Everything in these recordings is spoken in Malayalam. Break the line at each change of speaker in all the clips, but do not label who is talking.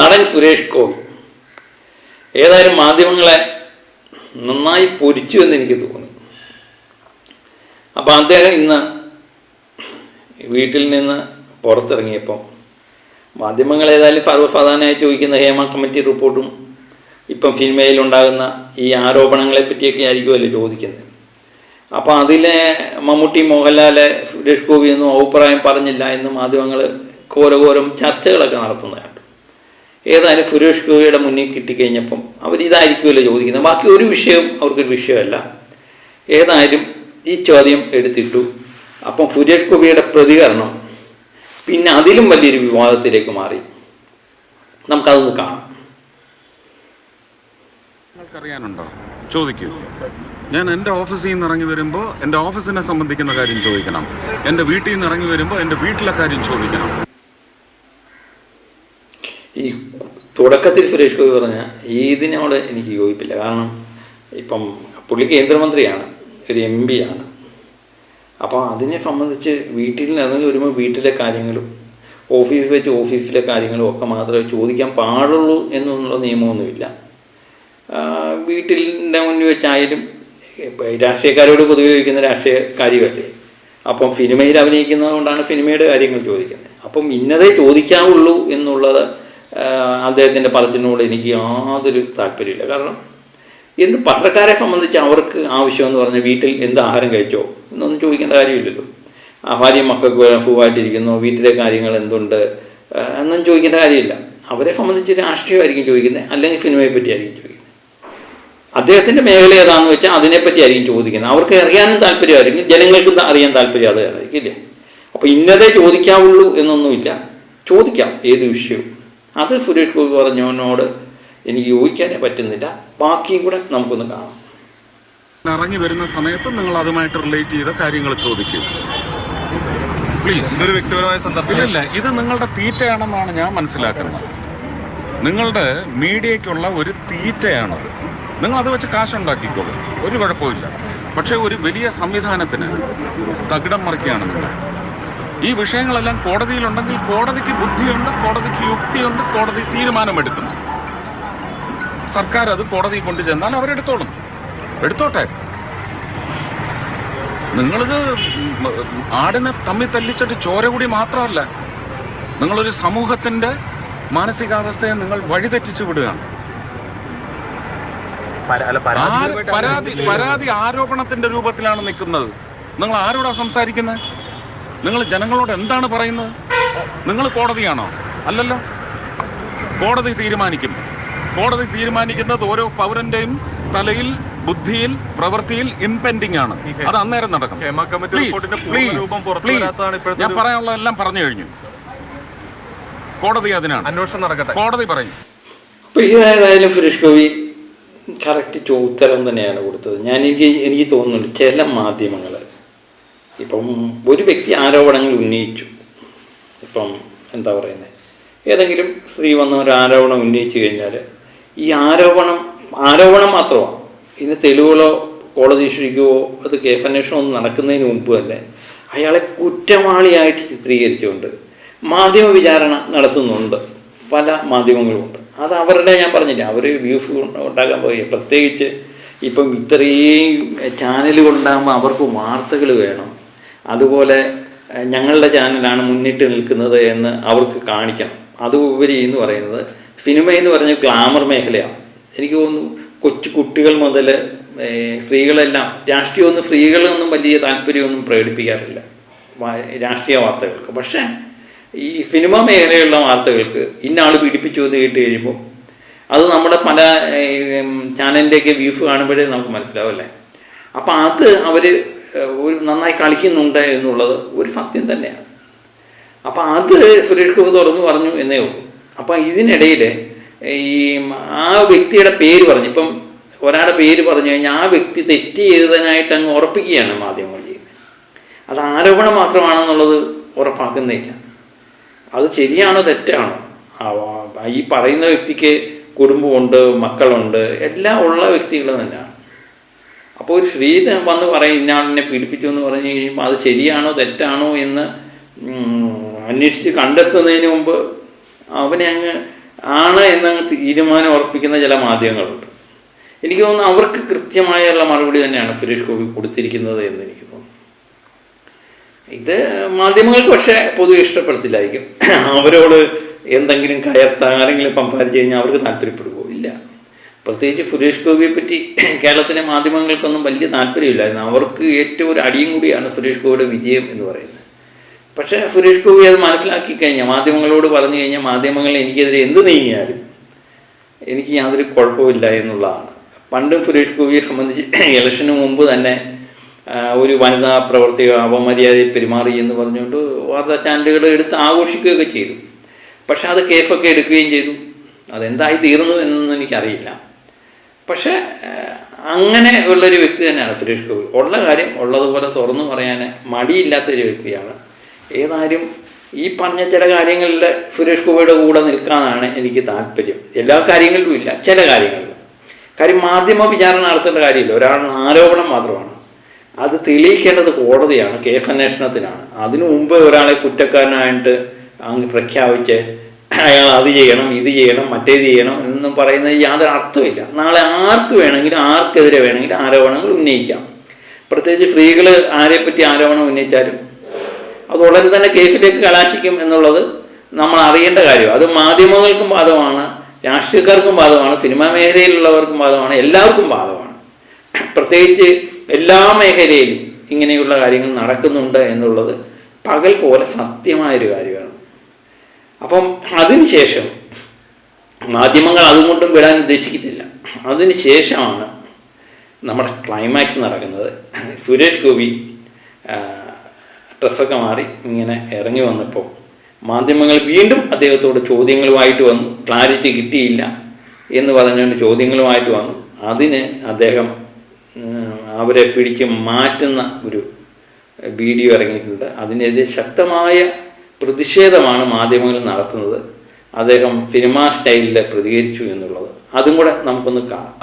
നടൻ സുരേഷ് ഗോപി. ഏതായാലും മാധ്യമങ്ങളെ നന്നായി പൊരിച്ചു എന്ന് എനിക്ക് തോന്നി. അപ്പോൾ അദ്ദേഹം ഇന്ന് വീട്ടിൽ നിന്ന് പുറത്തിറങ്ങിയപ്പം മാധ്യമങ്ങൾ ഏതായാലും സർവസാധാരണയായി ചോദിക്കുന്ന ഹേമ കമ്മിറ്റി റിപ്പോർട്ടും ഇപ്പം സിനിമയിലുണ്ടാകുന്ന ഈ ആരോപണങ്ങളെ പറ്റിയൊക്കെ ആയിരിക്കുമല്ലോ ചോദിക്കുന്നത്. അപ്പോൾ അതിലെ മമ്മൂട്ടി മോഹൻലാലെ സുരേഷ് ഗോപിയൊന്നും അഭിപ്രായം പറഞ്ഞില്ല എന്ന് മാധ്യമങ്ങൾ ഘോരഘോരം ചർച്ചകളൊക്കെ നടത്തുന്നതാണ്. ഏതായാലും സുരേഷ് ഗോപിയുടെ മുന്നിൽ കിട്ടിക്കഴിഞ്ഞപ്പം അവരിതായിരിക്കുമല്ലോ ചോദിക്കുന്നത്. ബാക്കി ഒരു വിഷയം അവർക്കൊരു വിഷയമല്ല. ഏതായാലും ഈ ചോദ്യം എടുത്തിട്ടു. അപ്പം സുരേഷ് ഗോപിയുടെ പ്രതികരണം പിന്നെ അതിലും വലിയൊരു വിവാദത്തിലേക്ക് മാറി. നമുക്കതൊന്ന് കാണാം.
നിങ്ങൾക്കറിയാനുണ്ടോ? ചോദിക്കൂ. ഞാൻ എന്റെ ഓഫീസിൽ നിന്ന് ഇറങ്ങി വരുമ്പോൾ എന്റെ ഓഫീസിനെ സംബന്ധിക്കുന്ന കാര്യം ചോദിക്കണം. എന്റെ വീട്ടിൽ നിന്ന് ഇറങ്ങി വരുമ്പോൾ എന്റെ വീട്ടിലെ കാര്യം ചോദിക്കണം.
ഈ തുടക്കത്തിൽ സുരേഷ് ഗോപി പറഞ്ഞ ഇതിനോട് എനിക്ക് യോജിപ്പില്ല. കാരണം ഇപ്പം പുള്ളി കേന്ദ്രമന്ത്രിയാണ് ഒരു എം പി ആണ്. അപ്പോൾ അതിനെ സംബന്ധിച്ച് വീട്ടിൽ നിന്ന് വരുമ്പോൾ വീട്ടിലെ കാര്യങ്ങളും ഓഫീസിൽ വെച്ച് ഓഫീസിലെ കാര്യങ്ങളും ഒക്കെ മാത്രമേ ചോദിക്കാൻ പാടുള്ളൂ എന്നുള്ള നിയമമൊന്നുമില്ല. വീട്ടിലിന്റെ മുന്നിൽ വെച്ചായാലും രാഷ്ട്രീയക്കാരോട് പൊതുവെ ചോദിക്കുന്ന രാഷ്ട്രീയ കാര്യമല്ലേ? അപ്പം സിനിമയിൽ അഭിനയിക്കുന്നത് കൊണ്ടാണ് സിനിമയുടെ കാര്യങ്ങൾ ചോദിക്കുന്നത്. അപ്പം ഇന്നതേ ചോദിക്കാവുള്ളൂ എന്നുള്ളത് അദ്ദേഹത്തിന്റെ പറച്ചിനോട് എനിക്ക് യാതൊരു താല്പര്യമില്ല കാരണം എന്ത് പത്രക്കാരെ സംബന്ധിച്ച് അവർക്ക് ആവശ്യമെന്ന് പറഞ്ഞാൽ വീട്ടിൽ എന്ത് ആഹാരം കഴിച്ചോ എന്നൊന്നും ചോദിക്കേണ്ട കാര്യമില്ലല്ലോ. ആ ഭാര്യയും മക്കൾക്ക് സുഖമായിട്ടിരിക്കുന്നു വീട്ടിലെ കാര്യങ്ങൾ എന്തുണ്ട് എന്നൊന്നും ചോദിക്കേണ്ട കാര്യമില്ല. അവരെ സംബന്ധിച്ച് രാഷ്ട്രീയമായിരിക്കും ചോദിക്കുന്നത് അല്ലെങ്കിൽ സിനിമയെ പറ്റിയായിരിക്കും ചോദിക്കുന്നത്. അദ്ദേഹത്തിന്റെ മേഖല ഏതാണെന്ന് വെച്ചാൽ അതിനെപ്പറ്റി ആയിരിക്കും ചോദിക്കുന്നത്. അവർക്ക് അറിയാനും താല്പര്യമായിരിക്കും ജനങ്ങൾക്ക് അറിയാൻ താല്പര്യം അത് ആയിരിക്കും ഇല്ലേ? അപ്പോൾ ഇന്നതേ ചോദിക്കാവുള്ളൂ എന്നൊന്നുമില്ല. ചോദിക്കാം ഏത് വിഷയവും. അത് സുരേഷ് ഗോപി പറഞ്ഞവനോട് എനിക്ക് യോജിക്കാനേ പറ്റുന്നില്ല. ബാക്കിയും കൂടെ നമുക്കൊന്ന് കാണാം.
ഇറങ്ങി വരുന്ന സമയത്ത് നിങ്ങൾ അതുമായിട്ട് റിലേറ്റ് ചെയ്ത കാര്യങ്ങൾ ചോദിക്കും. പ്ലീസ്
ഇതൊരു വ്യക്തിപരമായ സന്ദർഭം?
ഇല്ല ഇത് നിങ്ങളുടെ തീറ്റയാണെന്നാണ് ഞാൻ മനസ്സിലാക്കുന്നത്. നിങ്ങളുടെ മീഡിയയ്ക്കുള്ള ഒരു തീറ്റയാണത്. നിങ്ങൾ അത് വെച്ച് കാശുണ്ടാക്കിക്കോളൂ. ഒരു കുഴപ്പമില്ല പക്ഷേ ഒരു വലിയ സംവിധാനത്തിന് തകിടം മറിക്കുകയാണ് നിങ്ങൾ. ഈ വിഷയങ്ങളെല്ലാം കോടതിയിലുണ്ടെങ്കിൽ കോടതിക്ക് ബുദ്ധിയുണ്ട് കോടതിക്ക് യുക്തിയുണ്ട് കോടതി തീരുമാനമെടുക്കുന്നു. സർക്കാർ അത് കോടതി കൊണ്ടു ചെന്നാൽ അവരെടുത്തോളും. എടുത്തോട്ടെ? നിങ്ങളിത് ആടിനെ തമ്മി തല്ലിച്ചിട്ട് ചോര കൂടി മാത്രമല്ല നിങ്ങളൊരു സമൂഹത്തിന്റെ മാനസികാവസ്ഥയെ നിങ്ങൾ വഴിതെറ്റിച്ചു വിടുകയാണ്. പരാതി പരാതി ആരോപണത്തിന്റെ രൂപത്തിലാണ് നിൽക്കുന്നത്? നിങ്ങൾ ആരോടാ സംസാരിക്കുന്നത് നിങ്ങൾ ജനങ്ങളോട് എന്താണ് പറയുന്നത്? നിങ്ങൾ കോടതിയാണോ? അല്ലല്ലോ. കോടതി തീരുമാനിക്കും. കോടതി തീരുമാനിക്കുന്നത് ഓരോ പൗരന്റെയും തലയിൽ ബുദ്ധിയിൽ പ്രവൃത്തിയിൽ ഇംപെൻഡിങ് ആണ്. അത് അന്നേരം നടക്കും.
ഹേമ കമ്മിറ്റി
Please,
റിപ്പോർട്ടിന്റെ രൂപം പുറത്തു ഇപ്പോഴത്തെ
ഞാൻ പറയാനുള്ള എല്ലാം പറഞ്ഞു കഴിഞ്ഞു. കോടതി അതിനാണ്.
അന്വേഷണം നടക്കട്ടെ.
കോടതി പറയും.
അപ്പോൾ സുരേഷ് ഗോപി കറക്റ്റ് ഉത്തരം തന്നെയാണ് കൊടുത്തത്. ഞാൻ എനിക്ക് എനിക്ക് തോന്നുന്നുണ്ട് ചില മാധ്യമങ്ങൾ ഇപ്പം ഒരു വ്യക്തി ആരോപണങ്ങൾ ഉന്നയിച്ചു. ഇപ്പം എന്താ പറയുന്നത് ഏതെങ്കിലും സ്ത്രീ വന്ന ഒരു ആരോപണം ഉന്നയിച്ചു കഴിഞ്ഞാൽ ഈ ആരോപണം ആരോപണം മാത്രമാണ് ഇതിന് തെളിവുകളോ കോടതി ശിക്ഷിക്കുകയോ അത് കേസന്വേഷണം ഒന്നും നടക്കുന്നതിന് മുമ്പ് തന്നെ അയാളെ കുറ്റവാളിയായിട്ട് ചിത്രീകരിച്ചുകൊണ്ട് മാധ്യമ വിചാരണ നടത്തുന്നുണ്ട്. പല മാധ്യമങ്ങളുമുണ്ട്. അത് അവരുടെ ഞാൻ പറഞ്ഞില്ല അവർ വ്യൂസ് ഉണ്ടാക്കാൻ പോയി. പ്രത്യേകിച്ച് ഇപ്പം ഇത്രയും ചാനലുകളുണ്ടാകുമ്പോൾ അവർക്ക് വാർത്തകൾ വേണം. അതുപോലെ ഞങ്ങളുടെ ചാനലാണ് മുന്നിട്ട് നിൽക്കുന്നത് എന്ന് അവർക്ക് കാണിക്കണം. അതുപരി എന്ന് പറയുന്നത് സിനിമ എന്ന് പറഞ്ഞ ഗ്ലാമർ മേഖലയാണ്. എനിക്ക് തോന്നുന്നു കൊച്ചു കുട്ടികൾ മുതൽ സ്ത്രീകളെല്ലാം രാഷ്ട്രീയമൊന്നും സ്ത്രീകളൊന്നും വലിയ താല്പര്യമൊന്നും പ്രകടിപ്പിക്കാറില്ല. രാഷ്ട്രീയ വാർത്തകൾക്ക്. പക്ഷേ ഈ സിനിമ മേഖലയുള്ള വാർത്തകൾക്ക് ഇന്നാൾ പീഡിപ്പിച്ചു എന്ന് കേട്ട് കഴിയുമ്പോൾ അത് നമ്മുടെ പല ചാനലിന്റെയൊക്കെ വ്യൂഫ് കാണുമ്പോഴേ നമുക്ക് മനസ്സിലാവല്ലേ അപ്പം അത് അവർ ഒരു നന്നായി കളിക്കുന്നുണ്ട് എന്നുള്ളത് ഒരു സത്യം തന്നെയാണ്. അപ്പം അത് സുരേഷ് ഗോപി തുറന്നു പറഞ്ഞു എന്നേ ഉള്ളൂ. അപ്പം ഇതിനിടയിൽ ഈ ആ വ്യക്തിയുടെ പേര് പറഞ്ഞു. ഇപ്പം ഒരാളുടെ പേര് പറഞ്ഞു കഴിഞ്ഞാൽ ആ വ്യക്തി തെറ്റ് ചെയ്തതിനായിട്ട് അങ്ങ് ഉറപ്പിക്കുകയാണ് മാധ്യമങ്ങൾ ചെയ്യുന്നത്. അത് ആരോപണം മാത്രമാണെന്നുള്ളത് ഉറപ്പാക്കുന്നില്ല അത് ശരിയാണോ തെറ്റാണോ? ഈ പറയുന്ന വ്യക്തിക്ക് കുടുംബമുണ്ട് മക്കളുണ്ട് എല്ലാം ഉള്ള വ്യക്തികൾ തന്നെയാണ്. അപ്പോൾ ഒരു സ്ത്രീ വന്ന് പറയും ഇന്നാളിനെ പീഡിപ്പിച്ചു എന്ന് പറഞ്ഞു കഴിയുമ്പോൾ അത് ശരിയാണോ തെറ്റാണോ എന്ന് അന്വേഷിച്ച് കണ്ടെത്തുന്നതിന് മുമ്പ് അവനെ അങ്ങ് ആണ് എന്ന് തീരുമാനം ഉറപ്പിക്കുന്ന ചില മാധ്യമങ്ങളുണ്ട്. എനിക്ക് തോന്നുന്നു അവർക്ക് കൃത്യമായുള്ള മറുപടി തന്നെയാണ് സുരേഷ് ഗോപി കൊടുത്തിരിക്കുന്നത് എന്ന് എനിക്ക് തോന്നുന്നു. ഇത് മാധ്യമങ്ങൾക്ക് പക്ഷേ പൊതുവെ ഇഷ്ടപ്പെടുത്തില്ലായിരിക്കും. അവരോട് എന്തെങ്കിലും കയർത്താൻ ആരെങ്കിലും സംസാരിച്ചു കഴിഞ്ഞാൽ അവർക്ക് താല്പര്യപ്പെടുമോ ഇല്ല പ്രത്യേകിച്ച് സുരേഷ് ഗോപിയെ പറ്റി കേരളത്തിലെ മാധ്യമങ്ങൾക്കൊന്നും വലിയ താല്പര്യമില്ലായിരുന്നു. അവർക്ക് ഏറ്റവും ഒരു അടിയും കൂടിയാണ് സുരേഷ് ഗോപിയുടെ വിജയം എന്ന് പറയുന്നത്. പക്ഷേ സുരേഷ് ഗോപി അത് മനസ്സിലാക്കി കഴിഞ്ഞാൽ മാധ്യമങ്ങളോട് പറഞ്ഞു കഴിഞ്ഞാൽ മാധ്യമങ്ങൾ എനിക്കെതിരെ എന്ത് നീങ്ങിയാലും എനിക്ക് യാതൊരു കുഴപ്പമില്ല എന്നുള്ളതാണ്. പണ്ടും സുരേഷ് ഗോപിയെ സംബന്ധിച്ച് ഇലക്ഷന് മുമ്പ് തന്നെ ഒരു വനിതാ പ്രവർത്തിക അപമര്യാദയിൽ പെരുമാറി എന്ന് പറഞ്ഞുകൊണ്ട് വാർത്താ ചാനലുകൾ എടുത്ത് ആഘോഷിക്കുകയൊക്കെ ചെയ്തു. പക്ഷേ അത് കേസൊക്കെ എടുക്കുകയും ചെയ്തു. അതെന്തായി തീർന്നു എന്നൊന്നും എനിക്കറിയില്ല. പക്ഷേ അങ്ങനെ ഉള്ളൊരു വ്യക്തി തന്നെയാണ് സുരേഷ് ഗോപി. ഉള്ള കാര്യം ഉള്ളതുപോലെ തുറന്നു പറയാൻ മടിയില്ലാത്തൊരു വ്യക്തിയാണ്. ഏതായാലും ഈ പറഞ്ഞ ചില കാര്യങ്ങളിൽ സുരേഷ് ഗോപിയുടെ കൂടെ നിൽക്കാനാണ് എനിക്ക് താല്പര്യം. എല്ലാ കാര്യങ്ങളിലും ഇല്ല ചില കാര്യങ്ങളിൽ കാര്യം മാധ്യമ വിചാരണ നടത്തേണ്ട കാര്യമില്ല. ഒരാളുടെ ആരോപണം മാത്രമാണ്. അത് തെളിയിക്കേണ്ടത് കോടതിയാണ് കേസ് അന്വേഷണത്തിനാണ്. അതിനു മുമ്പ് ഒരാളെ കുറ്റക്കാരനായിട്ട് അങ്ങ് പ്രഖ്യാപിച്ച് അയാൾ അത് ചെയ്യണം ഇത് ചെയ്യണം മറ്റേത് ചെയ്യണം എന്നും പറയുന്നത് യാതൊരു അർത്ഥമില്ല നാളെ ആർക്ക് വേണമെങ്കിലും ആർക്കെതിരെ വേണമെങ്കിലും ആരോപണങ്ങൾ ഉന്നയിക്കാം. പ്രത്യേകിച്ച് സ്ത്രീകൾ ആരെപ്പറ്റി ആരോപണം ഉന്നയിച്ചാലും അത് ഉടനെ തന്നെ കേസിലേക്ക് കലാശിക്കും എന്നുള്ളത് നമ്മൾ അറിയേണ്ട കാര്യം. അത് മാധ്യമങ്ങൾക്കും ബാധകമാണ് രാഷ്ട്രീയക്കാർക്കും ബാധകമാണ് സിനിമാ മേഖലയിലുള്ളവർക്കും ബാധകമാണ് എല്ലാവർക്കും ബാധകമാണ്. പ്രത്യേകിച്ച് എല്ലാ മേഖലയിലും ഇങ്ങനെയുള്ള കാര്യങ്ങൾ നടക്കുന്നുണ്ട് എന്നുള്ളത് പകൽ പോലെ സത്യമായൊരു കാര്യമാണ്. അപ്പം അതിനുശേഷം മാധ്യമങ്ങൾ അതുകൊണ്ടും വിടാൻ ഉദ്ദേശിക്കുന്നില്ല അതിനുശേഷമാണ് നമ്മുടെ ക്ലൈമാക്സ് നടക്കുന്നത്. സുരേഷ് ഗോപി ഡ്രസ്സൊക്കെ മാറി ഇങ്ങനെ ഇറങ്ങി വന്നപ്പോൾ മാധ്യമങ്ങൾ വീണ്ടും അദ്ദേഹത്തോട് ചോദ്യങ്ങളുമായിട്ട് വന്നു. ക്ലാരിറ്റി കിട്ടിയില്ല എന്ന് പറഞ്ഞുകൊണ്ട് ചോദ്യങ്ങളുമായിട്ട് വന്നു. അതിന് അദ്ദേഹം അവരെ പിടിച്ച് മാറ്റുന്ന ഒരു വീഡിയോ ഇറങ്ങിയിട്ടുണ്ട്. അതിനെതിരെ ശക്തമായ പ്രതിഷേധമാണ് മാധ്യമങ്ങൾ നടത്തുന്നത്. അദ്ദേഹം സിനിമാ സ്റ്റൈലിൽ പ്രതികരിച്ചു എന്നുള്ളത്. അതും കൂടെ നമുക്കൊന്ന് കാണാം.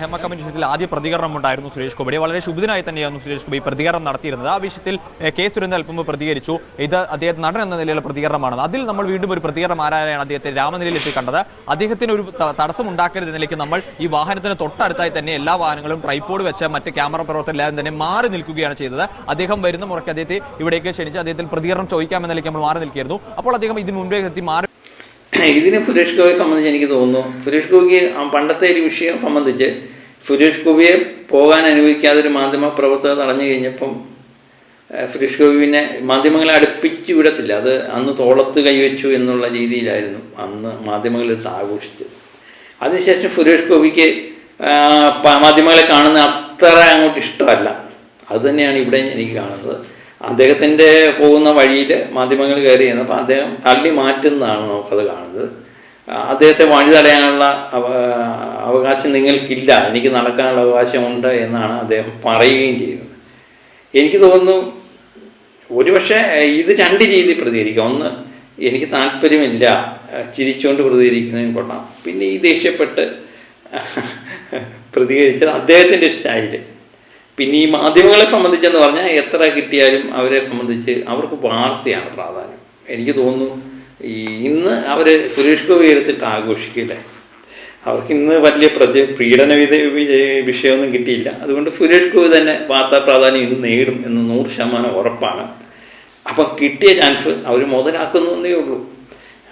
ഹെമ വിഷയത്തിൽ ആദ്യ പ്രതികരണം ഉണ്ടായിരുന്നു സുരേഷ് ഗോപി വളരെ ശുഭിതനായി തന്നെയായിരുന്നു സുരേഷ് ഗോപി പ്രതികരണം നടത്തിയിരുന്നത്. ആ വിഷയത്തിൽ കെ സുരേന്ദ്രൻ അല്പം പ്രതികരിച്ചു. ഇത് അദ്ദേഹം നടൻ എന്ന നിലയിലുള്ള പ്രതികരണമാണ് അതിൽ നമ്മൾ വീണ്ടും ഒരു പ്രതികരണം ആരായാണ് അദ്ദേഹത്തെ രാമനിലയിൽ എത്തി കണ്ടത്. അദ്ദേഹത്തിന് ഒരു തടസ്സം ഉണ്ടാക്കരുത് നിലയ്ക്ക് നമ്മൾ ഈ വാഹനത്തിന് തൊട്ടടുത്തായി തന്നെ എല്ലാ വാഹനങ്ങളും ട്രൈപ്പോഡ് വെച്ച മറ്റ് ക്യാമറ പ്രവർത്തനം പ്രവർത്തകരെല്ലാം തന്നെ മാറി നിൽക്കുകയാണ് ചെയ്തത്. അദ്ദേഹം വരുന്ന മുറയ്ക്ക് അദ്ദേഹത്തെ ഇവിടേക്ക് ക്ഷണിച്ച് അദ്ദേഹത്തിൽ പ്രതികരണം ചോദിക്കാമെന്ന നിലയ്ക്ക് നമ്മൾ മാറി നിൽക്കുകയായിരുന്നു. അപ്പോൾ അദ്ദേഹം ഇതിന് മുമ്പേ എത്തി മാറി
ഇതിന് സുരേഷ് ഗോപിയെ സംബന്ധിച്ച് എനിക്ക് തോന്നുന്നു. സുരേഷ് ഗോപിക്ക് പണ്ടത്തെ ഒരു വിഷയം സംബന്ധിച്ച് സുരേഷ് ഗോപിയെ പോകാൻ അനുവദിക്കാതെ ഒരു മാധ്യമ പ്രവർത്തകർ തടഞ്ഞു കഴിഞ്ഞപ്പം സുരേഷ് ഗോപി പിന്നെ മാധ്യമങ്ങളെ അടുപ്പിച്ച് വിടത്തില്ല. അത് അന്ന് തോളത്ത് കൈവച്ചു എന്നുള്ള രീതിയിലായിരുന്നു അന്ന് മാധ്യമങ്ങളെടുത്ത് ആഘോഷിച്ചത്. അതിനുശേഷം സുരേഷ് ഗോപിക്ക് മാധ്യമങ്ങളെ കാണുന്ന അത്ര അങ്ങോട്ട് ഇഷ്ടമല്ല. അതുതന്നെയാണ് ഇവിടെ എനിക്ക് കാണുന്നത്. അദ്ദേഹത്തിന്റെ പോകുന്ന വഴിയിൽ മാധ്യമങ്ങൾ കയറി ചെയ്യുന്നപ്പോൾ അദ്ദേഹം തള്ളി മാറ്റുന്നതാണ് നമുക്കത് കാണുന്നത്. അദ്ദേഹത്തെ വഴി തടയാനുള്ള അവ- അവകാശം നിങ്ങൾക്കില്ല. എനിക്ക് നടക്കാനുള്ള അവകാശമുണ്ട് എന്നാണ് അദ്ദേഹം പറയുകയും ചെയ്യുന്നത്. എനിക്ക് തോന്നുന്നു ഒരുപക്ഷെ ഇത് രണ്ട് രീതി പ്രതികരിക്കാം. ഒന്ന് എനിക്ക് താല്പര്യമില്ല. ചിരിച്ചുകൊണ്ട് പ്രതികരിക്കുന്നതിന് കൊള്ളാം. പിന്നെ ഈ ദേഷ്യപ്പെട്ട് പ്രതികരിച്ചത് അദ്ദേഹത്തിന്റെ സ്റ്റൈൽ. പിന്നെ ഈ മാധ്യമങ്ങളെ സംബന്ധിച്ചെന്ന് പറഞ്ഞാൽ എത്ര കിട്ടിയാലും അവരെ സംബന്ധിച്ച് അവർക്ക് വാർത്തയാണ് പ്രാധാന്യം. എനിക്ക് തോന്നുന്നു ഈ ഇന്ന് അവർ സുരേഷ് ഗോപി എടുത്തിട്ട് ആഘോഷിക്കില്ലേ? അവർക്ക് ഇന്ന് വലിയ പ്രജ പീഡന വിധ വിഷയമൊന്നും കിട്ടിയില്ല. അതുകൊണ്ട് സുരേഷ് ഗോപി തന്നെ വാർത്താ പ്രാധാന്യം ഇന്ന് നേടും എന്ന് നൂറ് ശതമാനം ഉറപ്പാണ്. അപ്പം കിട്ടിയ ചാൻസ് അവർ മുതലാക്കുന്നു എന്നേ ഉള്ളൂ.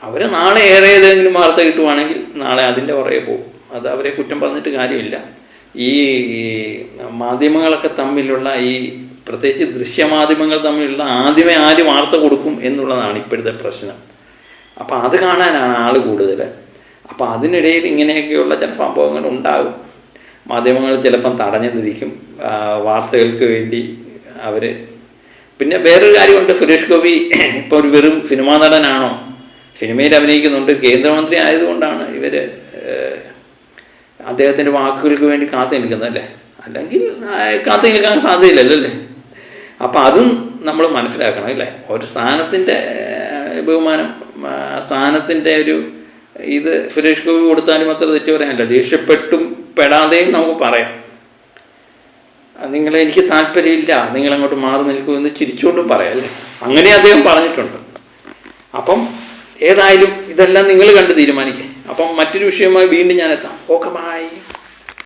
അവർ നാളെ ഏറെ ഏതെങ്കിലും വാർത്ത കിട്ടുവാണെങ്കിൽ നാളെ അതിന്റെ പുറകെ പോകും. അത് അവരെ കുറ്റം പറഞ്ഞിട്ട് കാര്യമില്ല. ഈ മാധ്യമങ്ങളൊക്കെ തമ്മിലുള്ള ഈ പ്രത്യേകിച്ച് ദൃശ്യമാധ്യമങ്ങൾ തമ്മിലുള്ള ആദ്യമേ ആര് വാർത്ത കൊടുക്കും എന്നുള്ളതാണ് ഇപ്പോഴത്തെ പ്രശ്നം. അപ്പോൾ അത് കാണാനാണ് ആൾ കൂടുതൽ. അപ്പോൾ അതിനിടയിൽ ഇങ്ങനെയൊക്കെയുള്ള ചില സംഭവങ്ങൾ ഉണ്ടാകും. മാധ്യമങ്ങൾ ചിലപ്പം തടഞ്ഞു നിൽക്കും വാർത്തകൾക്ക് വേണ്ടി അവർ പിന്നെ വേറൊരു കാര്യമുണ്ട്. സുരേഷ് ഗോപി ഇപ്പോൾ ഒരു വെറും സിനിമാ നടനാണോ? സിനിമയിൽ അഭിനയിക്കുന്നുണ്ട്. കേന്ദ്രമന്ത്രി ആയതുകൊണ്ടാണ് ഇവർ അദ്ദേഹത്തിന്റെ വാക്കുകൾക്ക് വേണ്ടി കാത്തു നിൽക്കുന്നതല്ലേ അല്ലെങ്കിൽ കാത്തു നിൽക്കാൻ സാധ്യതയില്ലല്ലോ അല്ലേ? അപ്പം അതും നമ്മൾ മനസ്സിലാക്കണം അല്ലേ? ഒരു സ്ഥാനത്തിന്റെ ബഹുമാനം സ്ഥാനത്തിന്റെ ഒരു ഇത് സുരേഷ് ഗോപി കൊടുത്താലും അത്ര തെറ്റ് പറയാനില്ല. ദേഷ്യപ്പെട്ടും പെടാതെയും നമുക്ക് പറയാം. നിങ്ങളെ എനിക്ക് താല്പര്യമില്ല. നിങ്ങളങ്ങോട്ട് മാറി നിൽക്കുമെന്ന് ചിരിച്ചുകൊണ്ടും പറയാം അല്ലേ? അങ്ങനെ അദ്ദേഹം പറഞ്ഞിട്ടുണ്ട്. അപ്പം ഏതായാലും ഇതെല്ലാം നിങ്ങൾ കണ്ട് തീരുമാനിക്കുക അപ്പം മറ്റൊരു വിഷയമായി വീണ്ടും ഞാൻ എത്താം. Okay bye